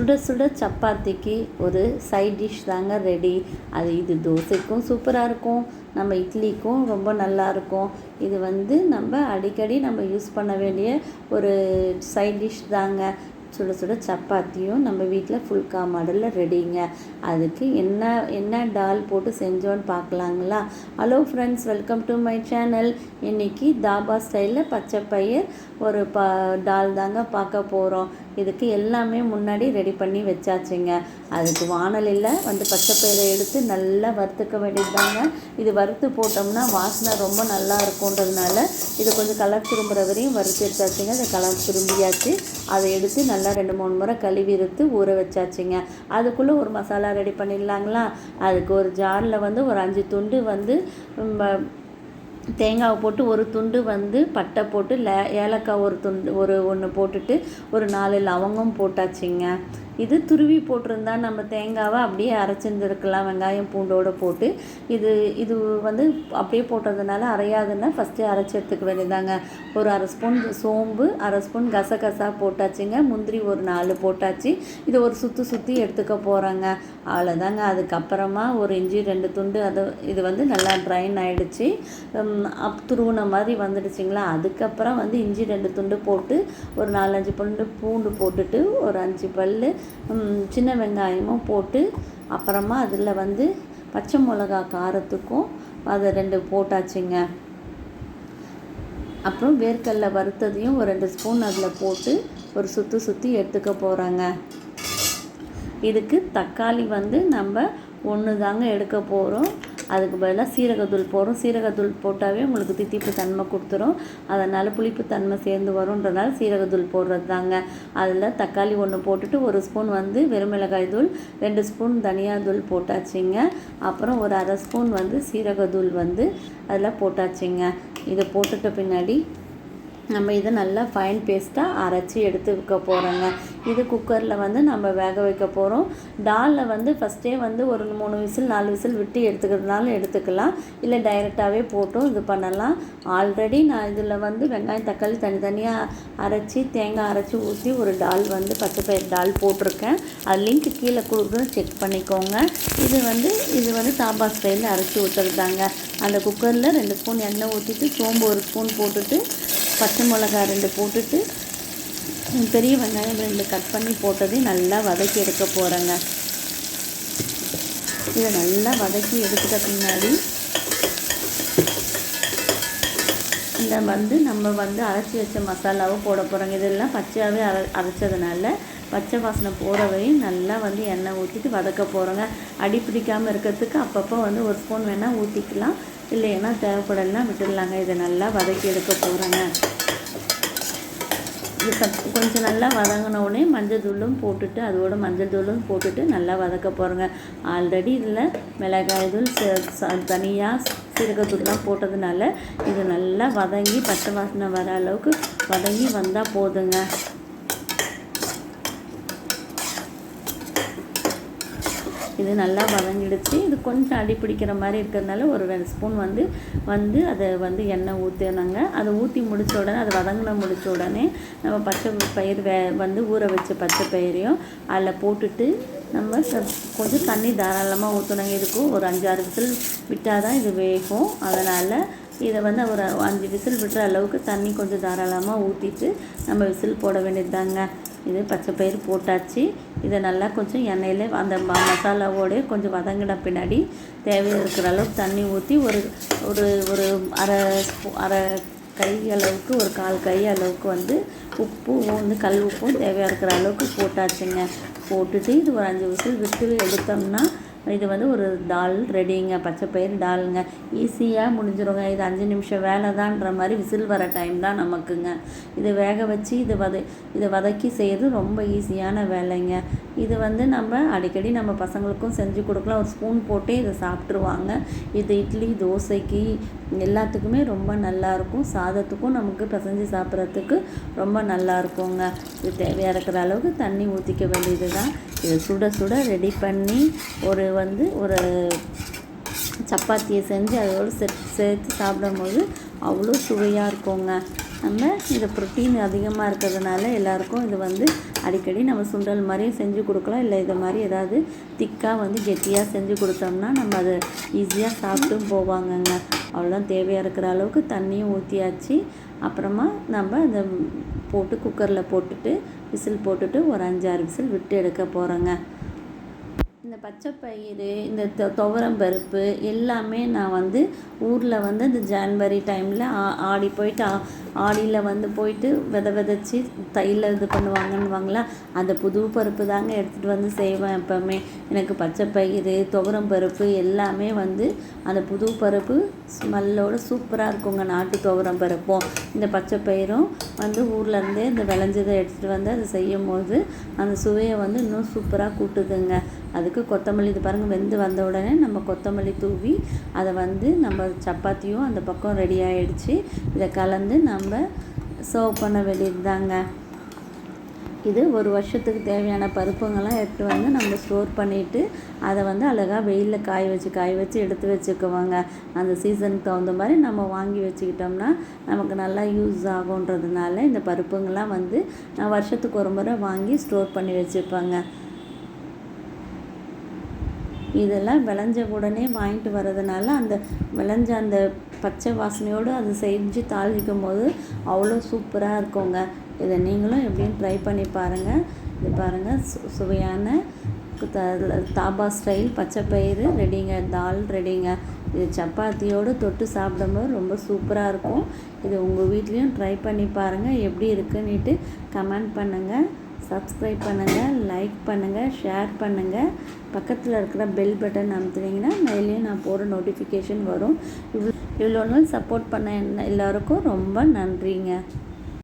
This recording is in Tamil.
சுட சுட சப்பாத்திக்கு ஒரு சைட் டிஷ் தாங்க ரெடி அது இது தோசைக்கும் சூப்பராக இருக்கும். நம்ம இட்லிக்கும் ரொம்ப நல்லாயிருக்கும் இது வந்து நம்ம அடிக்கடி நம்ம யூஸ் பண்ண வேண்டிய ஒரு சைட் டிஷ் தாங்க. சுட சுட சப்பாத்தியும் நம்ம வீட்டில் ஃபுல்கா மாடலில் ரெடிங்க அதுக்கு என்ன என்ன டால் போட்டு செஞ்சோன்னு பார்க்கலாங்களா hello friends welcome to my channel இன்றைக்கி தாபா ஸ்டைலில் பச்சை பயிர் ஒரு ப டால் தாங்க பார்க்க போகிறோம் இதுக்கு எல்லாமே முன்னாடி ரெடி பண்ணி வச்சாச்சுங்க. அதுக்கு வானலில் வந்து பச்சை பயிரை எடுத்து நல்லா வறுத்துக்க வேண்டியதுதாங்க. இது வறுத்து போட்டோம்னா வாசனை ரொம்ப நல்லா இருக்குன்றதுனால இது கொஞ்சம் கலர் திரும்புகிற வரையும் வறுத்து எடுத்தாச்சுங்க. அதை கலர் திரும்பியாச்சு. அதை எடுத்து நல்லா ரெண்டு மூணு முறை கழுவி எடுத்து ஊற வச்சாச்சுங்க. அதுக்குள்ளே ஒரு மசாலா ரெடி பண்ணிடலாங்களா? அதுக்கு ஒரு ஜாரில் வந்து ஒரு அஞ்சு துண்டு வந்து தேங்காவை போட்டு ஒரு துண்டு வந்து பட்டை போட்டு லே ஏலக்காய் ஒரு துண்டு ஒரு ஒன்று போட்டுட்டு ஒரு நாலு லவங்கம் போட்டாச்சுங்க. இது துருவி போட்டிருந்தா நம்ம தேங்காவை அப்படியே அரைச்சிருந்துருக்கலாம். வெங்காயம் பூண்டோடு போட்டு இது இது வந்து அப்படியே போட்டதுனால அரையாதுன்னா ஃபஸ்ட்டு அரைச்சி எடுத்துக்க வேண்டியதாங்க ஒரு அரை ஸ்பூன் சோம்பு அரை ஸ்பூன் கசகசா போட்டாச்சுங்க. முந்திரி ஒரு நாலு போட்டாச்சு. இது ஒரு சுற்றி சுற்றி எடுத்துக்க போகிறோங்க அவ்வளோதாங்க அதுக்கப்புறமா ஒரு இஞ்சி ரெண்டு துண்டு அது இது வந்து நல்லா ட்ரைன் ஆகிடுச்சு அப் துருவின மாதிரி வந்துடுச்சிங்களா? அதுக்கப்புறம் வந்து இஞ்சி ரெண்டு துண்டு போட்டு ஒரு நாலஞ்சு பண்டு பூண்டு போட்டுட்டு ஒரு அஞ்சு பல் சின்ன வெங்காயமும் போட்டு அப்புறமா அதில் வந்து பச்சை மிளகா காரத்துக்கும் அதை ரெண்டு போட்டாச்சுங்க. அப்புறம் வேர்க்கடலை வறுத்ததையும் ஒரு ரெண்டு ஸ்பூன் அதில் போட்டு ஒரு சுற்றி சுற்றி எடுத்துக்க போகிறாங்க இதுக்கு தக்காளி வந்து நம்ம ஒன்று தாங்க எடுக்க போகிறோம் அதுக்கு பதிலாக சீரகத்தூள் போடுறோம். சீரகத்தூள் போட்டாவே உங்களுக்கு தித்திப்பு தன்மை கொடுத்துரும். அதனால் புளிப்பு தன்மை சேர்ந்து வரும்ன்றனால சீரகத்தூள் போடுறது தாங்க அதில் தக்காளி ஒன்று போட்டுட்டு ஒரு ஸ்பூன் வந்து வெறுமிளகாய் தூள் ரெண்டு ஸ்பூன் தனியா தூள் போட்டாச்சுங்க. அப்புறம் ஒரு அரை ஸ்பூன் வந்து சீரகத்தூள் வந்து அதில் போட்டாச்சுங்க. இதை போட்டுட்ட பின்னாடி நம்ம இதை நல்லா ஃபைன் பேஸ்ட்டாக அரைச்சி எடுத்து வைக்க போகிறோங்க இது குக்கரில் வந்து நம்ம வேக வைக்க போகிறோம் டாலில் வந்து ஃபஸ்ட்டே வந்து ஒரு மூணு விசில் நாலு விசில் விட்டு எடுத்துக்கிறதுனாலும் எடுத்துக்கலாம். இல்லை டைரெக்டாகவே போட்டும் இது பண்ணலாம். ஆல்ரெடி நான் இதில் வந்து வெங்காயம் தக்காளி தனித்தனியாக அரைச்சி தேங்காய் அரைச்சி ஊற்றி ஒரு டால் வந்து பச்சை பயிர் டால் போட்டிருக்கேன். அது லிங்க் கீழே கொடுக்குறது செக் பண்ணிக்கோங்க. இது வந்து இது வந்து தாபா ஸ்டைலில் அரைச்சி ஊற்றுறதாங்க அந்த குக்கரில் ரெண்டு ஸ்பூன் எண்ணெய் ஊற்றிட்டு சோம்பு ஒரு ஸ்பூன் போட்டுட்டு பச்சை மிளகா ரெண்டு போட்டுட்டு பெரிய வெங்காயம் ரெண்டு கட் பண்ணி போட்டதையும் நல்லா வதக்கி எடுக்க போகிறேங்க இதை நல்லா வதக்கி எடுத்துட்ட பின்னாடி இந்த வந்து நம்ம வந்து அரைச்சி வச்ச மசாலாவும் போட போகிறோங்க இதெல்லாம் பச்சையாகவே அரை அரைச்சதுனால பச்சை வாசனை போகிறவையும் நல்லா வந்து எண்ணெய் ஊற்றிட்டு வதக்க போகிறோங்க அடி பிடிக்காமல் இருக்கிறதுக்கு அப்பப்போ வந்து ஒரு ஸ்பூன் வேணால் ஊற்றிக்கலாம் இல்லைன்னா தேவைப்படலாம் விட்டுடலாங்க. இதை நல்லா வதக்கி எடுக்க போகிறேங்க இது கொஞ்சம் நல்லா வதங்கின உடனே மஞ்சள் தூளும் போட்டுட்டு அதோட மஞ்சள் தூளும் போட்டுட்டு நல்லா வதக்க போகிறோங்க ஆல்ரெடி இதில் மிளகாய் தூள் ச- ச- சீரகத்தூள்லாம் போட்டதுனால இது நல்லா வதங்கி பச்சை வாசனை வர அளவுக்கு வதங்கி வந்தால் போதுங்க. இது நல்லா வதங்கிடுச்சு. இது கொஞ்சம் அடி பிடிக்கிற மாதிரி இருக்கிறதுனால ஒரு ரெண்டு ஸ்பூன் வந்து வந்து அதை வந்து எண்ணெய் ஊற்றினாங்க அதை ஊற்றி முடித்த உடனே அது வதங்கின முடித்த உடனே நம்ம பச்சை பயிர் வே வந்து ஊற வச்ச பச்சை பயிரையும் அதில் போட்டுட்டு நம்ம கொஞ்சம் தண்ணி தாராளமாக ஊற்றணுங்க இதுக்கும் ஒரு அஞ்சாறு விசில் விட்டால் தான் இது வேகும். அதனால் இதை வந்து ஒரு அஞ்சு விசில் விட்டுற அளவுக்கு தண்ணி கொஞ்சம் தாராளமாக ஊற்றிட்டு நம்ம விசில் போட வேண்டியதுதாங்க. இது பச்சை பயிர் போட்டாச்சு. இதை நல்லா கொஞ்சம் எண்ணெயில் அந்த ம- மசாலாவோடய கொஞ்சம் வதங்கின பின்னாடி தேவையாக இருக்கிற அளவுக்கு தண்ணி ஊற்றி ஒரு ஒரு ஒரு அரை அரை கை அளவுக்கு ஒரு கால் கை அளவுக்கு வந்து உப்பு வந்து கல் உப்பும் தேவையாக இருக்கிற அளவுக்கு போட்டாச்சுங்க. போட்டுட்டு இது ஒரு அஞ்சு விசில் விட்டு எடுத்தோம்னா இது வந்து ஒரு தால் ரெடிங்க பச்சை பயிர் டாலுங்க ஈஸியாக முடிஞ்சிருங்க. இது அஞ்சு நிமிஷம் வேலை தான்ற மாதிரி விசில் வர டைம் தான் நமக்குங்க. இது வேக வச்சு இது வத இதை வதக்கி செய்கிறது ரொம்ப ஈஸியான வேலைங்க. இது வந்து நம்ம அடிக்கடி நம்ம பசங்களுக்கும் செஞ்சு கொடுக்கலாம். ஒரு ஸ்பூன் போட்டே இதை சாப்பிட்ருவாங்க இது இட்லி தோசைக்கு எல்லாத்துக்குமே ரொம்ப நல்லாயிருக்கும் சாதத்துக்கும் நமக்கு பிசைஞ்சு சாப்பிட்றதுக்கு ரொம்ப நல்லா இருக்குங்க. இது தேவையாக இருக்கிற அளவுக்கு தண்ணி ஊற்றிக்க வேண்டியது தான் சுட சுட ரெடி பண்ணி ஒரு வந்து ஒரு சப்பாத்தியை செஞ்சு அதோடு சேர்த்து சேர்த்து சாப்பிடும்போது அவ்வளோ சுவையாக இருக்குங்க. நம்ம இந்த ப்ரோட்டீன் அதிகமாக இருக்கிறதுனால எல்லாருக்கும் இது வந்து அடிக்கடி நம்ம சுண்டல் மாதிரியும் செஞ்சு கொடுக்கலாம். இல்லை இது மாதிரி ஏதாவது திக்காக வந்து கெட்டியாக செஞ்சு கொடுத்தோம்னா நம்ம அதை ஈஸியாக சாப்பிட்டும் போவாங்கங்க. அவ்வளோதான் தேவையாக இருக்கிற அளவுக்கு தண்ணியும் ஊற்றியாச்சு அப்புறமா நம்ம அதை போட்டு குக்கரில் போட்டுட்டு விசில் போட்டுட்டு ஒரு அஞ்சாறு விசில் விட்டு எடுக்க போகிறேங்க இந்த பச்சை பயிறு இந்த தொ துவரம் பருப்பு எல்லாமே நான் வந்து ஊரில் வந்து இந்த ஜான்வரி டைமில் ஆ ஆடி போயிட்டு ஆடியில் வந்து போயிட்டு வித விதைச்சி தையில் இது பண்ணுவாங்கன்னுவாங்களா? அந்த புது பருப்பு தாங்க எடுத்துகிட்டு வந்து செய்வேன் எப்போவுமே. எனக்கு பச்சை பயிறு துவரம் பருப்பு எல்லாமே வந்து அந்த புது பருப்பு ஸ்மெல்லோட சூப்பராக இருக்குங்க நாட்டு துவரம் பருப்பும். இந்த பச்சை பயிரும் வந்து ஊர்லேருந்தே இந்த விளைஞ்சதை எடுத்துகிட்டு வந்து அதை செய்யும் போது அந்த சுவையை வந்து இன்னும் சூப்பராக கூட்டுதுங்க. அதுக்கு கொத்தமல்லி இது பாருங்கள் வெந்து வந்த உடனே நம்ம கொத்தமல்லி தூவி அதை வந்து நம்ம சப்பாத்தியும் அந்த பக்கம் ரெடி ஆகிடுச்சு இதை கலந்து நம்ம சர்வ் பண்ண வேண்டியது தாங்க இது ஒரு வருஷத்துக்கு தேவையான பருப்புங்கள்லாம் எடுத்து வந்து நம்ம ஸ்டோர் பண்ணிவிட்டு அதை வந்து அழகாக வெயிலில் காய வச்சு காய வச்சு எடுத்து வச்சுக்குவாங்க. அந்த சீசனுக்கு தகுந்த மாதிரி நம்ம வாங்கி வச்சுக்கிட்டோம்னா நமக்கு நல்லா யூஸ் ஆகுன்றதுனால இந்த பருப்புங்கள்லாம் வந்து நான் வருஷத்துக்கு ஒரு முறை வாங்கி ஸ்டோர் பண்ணி வச்சுப்பேங்க. இதெல்லாம் விளைஞ்ச உடனே வாங்கிட்டு வர்றதுனால அந்த விளைஞ்ச அந்த பச்சை வாசனையோடு அது செஞ்சு தாளிக்கும் போது அவ்வளோ சூப்பராக இருக்குங்க. இதை நீங்களும் எப்படியும் ட்ரை பண்ணி பாருங்கள் இது பாருங்கள் சு சுவையான தாபா ஸ்டைல் பச்சை பயிறு ரெடிங்க தால் ரெடிங்க இது சப்பாத்தியோடு தொட்டு சாப்பிடும்போது ரொம்ப சூப்பராக இருக்கும். இது உங்கள் வீட்லேயும் ட்ரை பண்ணி பாருங்கள் எப்படி இருக்குன்னுட்டு கமெண்ட் பண்ணுங்கள் சப்ஸ்கிரைப் பண்ணுங்கள் லைக் பண்ணுங்கள் ஷேர் பண்ணுங்கள் பக்கத்தில் இருக்கிற பெல் பட்டன் அமுத்துனீங்கன்னா மேலேயும் நான் போகிற நோட்டிஃபிகேஷன் வரும். இவ்வளோ இவ்வளோ நாள் சப்போர்ட் பண்ண எல்லாருக்கும் ரொம்ப நன்றிங்க.